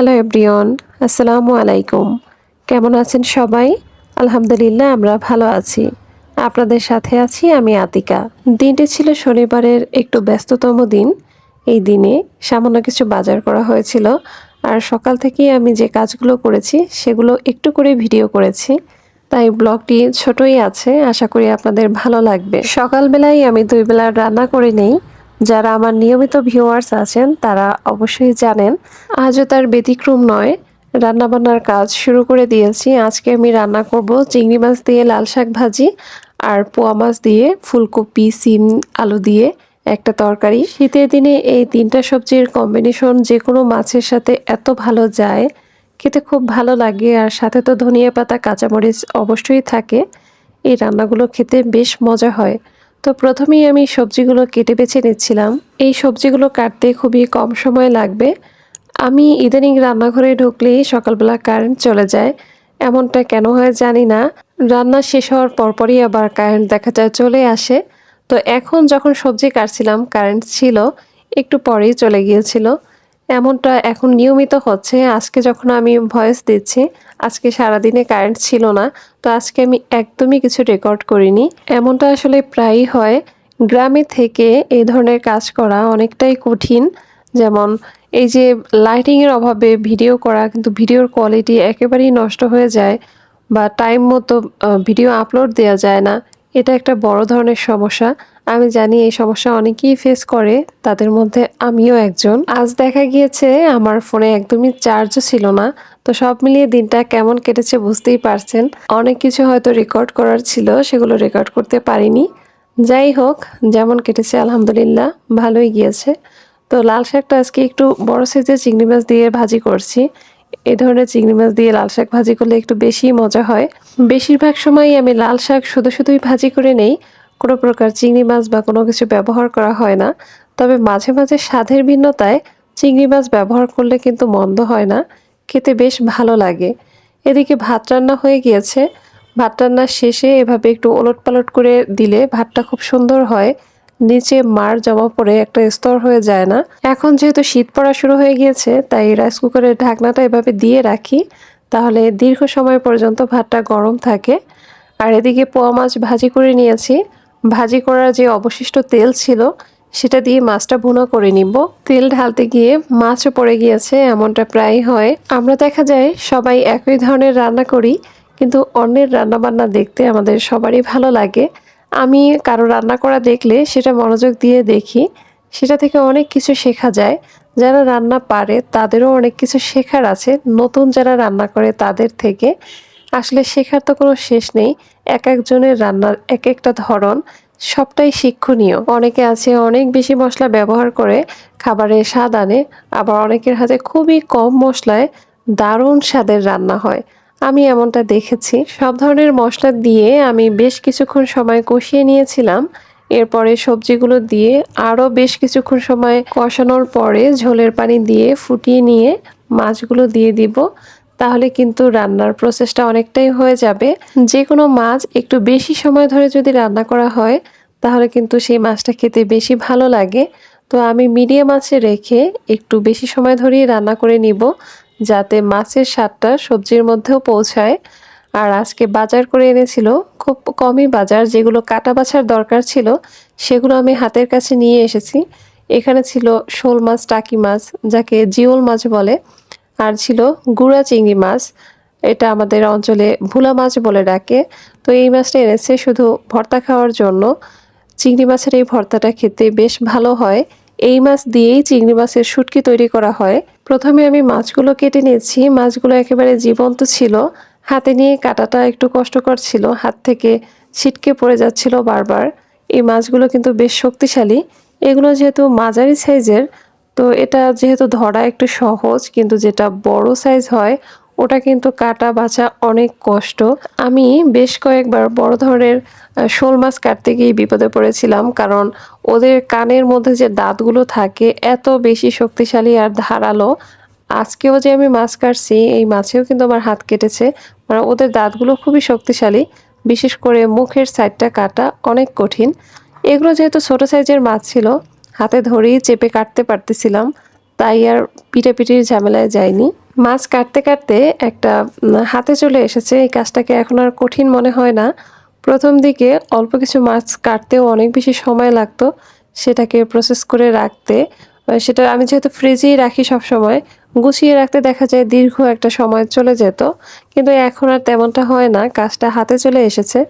Hello everyone আসসালামু আলাইকুম। কেমন আছেন সবাই? আলহামদুলিল্লাহ, আমরা ভালো আছি। আপনাদের সাথে আছি আমি আতিকা। দিনটি ছিল শনিবারের একটু ব্যস্ততম দিন। এই দিনে সামান্য কিছু বাজার করা হয়েছিল আর সকাল থেকেই আমি যে কাজগুলো করেছি সেগুলো একটু করে ভিডিও করেছি। তাই ব্লগটি ছোটই আছে, আশা করি আপনাদের ভালো লাগবে। সকালবেলায় আমি দুই বেলা রান্না করে নেই যারা আমার নিয়মিত ভিউয়ার্স আছেন, তারা অবশ্যই জানেন, আজও তার ব্যতিক্রম নয়। রান্নাবান্নার কাজ শুরু করে দিয়েছি। আজকে আমি রান্না করব চিংড়ি মাছ দিয়ে লাল শাক ভাজি আর পোয়া মাছ দিয়ে ফুলকপি, সিম, আলু দিয়ে একটা তরকারি। শীতের দিনে এই তিনটা সবজির কম্বিনেশন যে কোনো মাছের সাথে এত ভালো যায়, খেতে খুব ভালো লাগে আর সাথে তো ধনিয়া পাতা, কাঁচামরিচ অবশ্যই থাকে। এই রান্নাগুলো খেতে বেশ মজা হয়। তো প্রথমেই আমি সবজিগুলো কেটে বেছে নিচ্ছিলাম। এই সবজিগুলো কাটতে খুবই কম সময় লাগবে। আমি ইদানিং রান্নাঘরে ঢুকলেই সকালবেলা কারেন্ট চলে যায়। এমনটা কেন হয় জানি না। রান্না শেষ হওয়ার পরপরই আবার কারেন্ট দেখা যায় চলে আসে। তো এখন যখন সবজি কাটছিলাম, কারেন্ট ছিল, একটু পরেই চলে গিয়েছিল। এমনটা এখন নিয়মিত হচ্ছে। আজকে যখন আমি ভয়েস দিচ্ছি, আজকে সারাদিনে কারেন্ট ছিল না, তো আজকে আমি একদমই কিছু রেকর্ড করিনি। এমনটা আসলে প্রায়ই হয়। গ্রামে থেকে এই ধরনের কাজ করা অনেকটাই কঠিন। যেমন এই যে লাইটিংয়ের অভাবে ভিডিও করা, কিন্তু ভিডিওর কোয়ালিটি একেবারেই নষ্ট হয়ে যায় বা টাইম মতো ভিডিও আপলোড দেওয়া যায় না। এটা একটা বড় ধরনের সমস্যা। আমি জানি এই সমস্যা অনেকেই ফেস করে, তাদের মধ্যে আমিও একজন। আজ দেখা গিয়েছে আমার ফোনে একদমই চার্জও ছিল না, তো সব মিলিয়ে দিনটা কেমন কেটেছে বুঝতেই পারছেন। অনেক কিছু হয়তো রেকর্ড করার ছিল, সেগুলো রেকর্ড করতে পারিনি। যাই হোক, যেমন কেটেছে আলহামদুলিল্লাহ, ভালোই গিয়েছে। তো লাল শাকটা আজকে একটু বড় সাইজের চিংড়ি মাছ দিয়ে ভাজি করছি। এই ধরনের চিংড়ি মাছ দিয়ে লাল শাক ভাজি করলে একটু বেশি মজা হয়। বেশিরভাগ সময়ই আমি লাল শাক শুধু শুধুই ভাজি করে নেই কোনো প্রকার চিংড়ি মাছ বা কোনো কিছু ব্যবহার করা হয় না। তবে মাঝে মাঝে স্বাদের ভিন্নতায় চিংড়ি মাছ ব্যবহার করলে কিন্তু মন্দ হয় না, খেতে বেশ ভালো লাগে। এদিকে ভাত রান্না হয়ে গিয়েছে। ভাত রান্নার শেষে এভাবে একটু ওলট পালট করে দিলে ভাতটা খুব সুন্দর হয়। নিচে মার জমা পড়ে একটা স্তর হয়ে যায় না। এখন যেহেতু শীত পড়া শুরু হয়ে গিয়েছে, তাই রাইস কুকারের ঢাকনাটা এভাবে দিয়ে রাখি। তাহলে দীর্ঘ সময় পর্যন্ত ভাতটা গরম থাকে। আর এদিকে পোয়া মাছ ভাজি করে নিয়েছি। ভাজি করার যে অবশিষ্ট তেল ছিল, সেটা দিয়ে মাছটা ভুনা করে নিব। তেল ঢালতে গিয়ে মাছও পড়ে গিয়েছে, এমনটা প্রায় হয়। আমরা দেখা যায় সবাই একই ধরনের রান্না করি, কিন্তু অন্যের রান্নাবান্না দেখতে আমাদের সবারই ভালো লাগে। আমি কারও রান্না করা দেখলে সেটা মনোযোগ দিয়ে দেখি। সেটা থেকে অনেক কিছু শেখা যায়। যারা রান্না পারে, তাদেরও অনেক কিছু শেখার আছে। নতুন যারা রান্না করে, তাদের থেকে আসলে শেখার তো কোনো শেষ নেই। এক একজনের রান্নার এক একটা ধরন, সবটাই শিক্ষণীয়। অনেকে আছে অনেক বেশি মশলা ব্যবহার করে, খাবারে স্বাদ আনে, আবার অনেকের হাতে খুবই কম মশলায় দারুণ স্বাদের রান্না হয়। আমি এমনটা দেখেছি। সব ধরনের মশলা দিয়ে আমি বেশ কিছুক্ষণ সময় কষিয়ে নিয়েছিলাম। এরপরে সবজিগুলো দিয়ে আরও বেশ কিছুক্ষণ সময় কষানোর পরে ঝোলের পানি দিয়ে ফুটিয়ে নিয়ে মাছগুলো দিয়ে দিব। তাহলে কিন্তু রান্নার প্রসেসটা অনেকটাই হয়ে যাবে। যে কোনো মাছ একটু বেশি সময় ধরে যদি রান্না করা হয়, তাহলে কিন্তু সেই মাছটা খেতে বেশি ভালো লাগে। তো আমি মিডিয়াম আঁচে রেখে একটু বেশি সময় ধরেই রান্না করে নিব, যাতে মাছের স্বাদটা সবজির মধ্যেও পৌঁছায়। আর আজকে বাজার করে এনেছিল, খুব কমই বাজার, যেগুলো কাটা বাছার দরকার ছিল, সেগুলো আমি হাতের কাছে নিয়ে এসেছি। এখানে ছিল শোল মাছ, টাকি মাছ, যাকে জিওল মাছ বলে। আর ছিল গুড়া চিংড়ি মাছ। এটা আমাদের অঞ্চলে ভুলা মাছ বলে ডাকে। তো এই মাছটা এনেছে শুধু ভর্তা খাওয়ার জন্য। চিংড়ি মাছের এই ভর্তাটা খেতে বেশ ভালো হয়। এই মাছ দিয়েই চিংড়ি মাছের শুটকি তৈরি করা হয়। প্রথমে আমি মাছগুলো কেটে নিয়েছি। মাছগুলো একেবারে জীবন্ত ছিল। হাতে নিয়ে কাটাটা একটু কষ্টকর ছিল। হাত থেকে ছিটকে পড়ে যাচ্ছিল বারবার। এই মাছগুলো কিন্তু বেশ শক্তিশালী। এগুলো যেহেতু মাঝারি সাইজের তো এটা যেহেতু ধরা একটু সহজ, কিন্তু যেটা বড় সাইজ হয়, ওটা কিন্তু কাটা বাছা অনেক কষ্ট। আমি বেশ কয়েকবার বড় ধরনের শোল মাছ কাটতে গিয়ে বিপদে পড়েছিলাম, কারণ ওদের কানের মধ্যে যে দাঁতগুলো থাকে, এত বেশি শক্তিশালী আর ধারালো। আজকেও যে আমি মাছ কাটছি, এই মাছেও কিন্তু আমার হাত কেটেছে। মানে ওদের দাঁতগুলো খুবই শক্তিশালী, বিশেষ করে মুখের সাইডটা কাটা অনেক কঠিন। এগুলো যেহেতু ছোটো সাইজের মাছ ছিল হাতে ধরেই চেপে কাটতে পারতেছিলাম, তাই আর পিটাপিটির ঝামেলায় যায়নি মাছ কাটতে কাটতে একটা হাতে চলে এসেছে, এই কাজটাকে এখন আর কঠিন মনে হয় না। প্রথম দিকে অল্প কিছু মাছ কাটতেও অনেক বেশি সময় লাগতো সেটাকে প্রসেস করে রাখতে। সেটা আমি যেহেতু ফ্রিজেই রাখি সব সময় গুছিয়ে রাখতে দেখা যায় দীর্ঘ একটা সময় চলে যেত, কিন্তু এখন আর তেমনটা হয় না, কাজটা হাতে চলে এসেছে।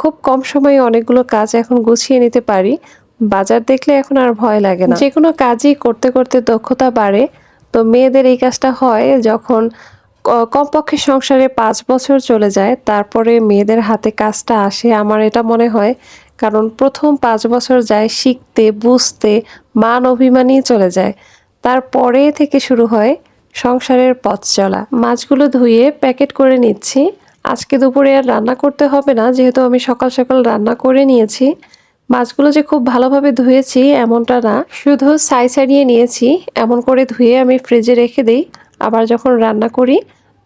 খুব কম সময়ে অনেকগুলো কাজ এখন গুছিয়ে নিতে পারি। বাজার দেখলে এখন আর ভয় লাগে না। যে কোনো কাজই করতে করতে দক্ষতা বাড়ে। তো মেয়েদের এই কাজটা হয় যখন কমপক্ষে সংসারে পাঁচ বছর চলে যায়, তারপরে মেয়েদের হাতে কাজটা আসে আমার এটা মনে হয়। কারণ প্রথম পাঁচ বছর যায় শিখতে, বুঝতে, মান অভিমানই চলে যায়। তারপরে থেকে শুরু হয় সংসারের পথ চলা। মাছগুলো ধুয়ে প্যাকেট করে নিচ্ছি। আজকে দুপুরে আর রান্না করতে হবে না, যেহেতু আমি সকাল সকাল রান্না করে নিয়েছি। মাছগুলো যে খুব ভালোভাবে ধুয়েছি এমনটা না। শুধু সাই ছাড়িয়ে নিয়েছি, এমন করে ধুয়ে আমি ফ্রিজে রেখে দিই। আবার যখন রান্না করি,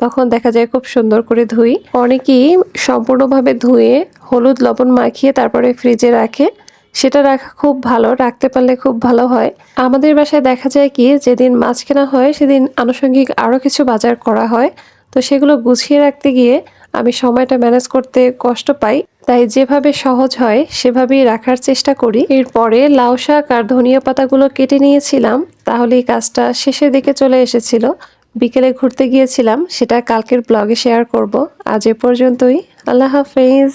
তখন দেখা যায় খুব সুন্দর করে ধুই। অনেকেই সম্পূর্ণভাবে ধুয়ে হলুদ লবণ মাখিয়ে তারপরে ফ্রিজে রাখে। সেটা রাখা খুব ভালো, রাখতে পারলে খুব ভালো হয়। আমাদের বাসায় দেখা যায় কি, যেদিন মাছ কেনা হয়, সেদিন আনুষঙ্গিক আরও কিছু বাজার করা হয়। তো সেগুলো গুছিয়ে রাখতে গিয়ে আমি সময়টা ম্যানেজ করতে কষ্ট পাই। তাই যেভাবে সহজ হয়, সেভাবেই রাখার চেষ্টা করি। এরপরে লাউ শাক আর ধনিয়া পাতাগুলো কেটে নিয়েছিলাম তাহলে এই কাজটা শেষের দিকে চলে এসেছিল। বিকেলে ঘুরতে গিয়েছিলাম, সেটা কালকের ব্লগে শেয়ার করব। আজ এ পর্যন্তই। আল্লাহ হাফেজ।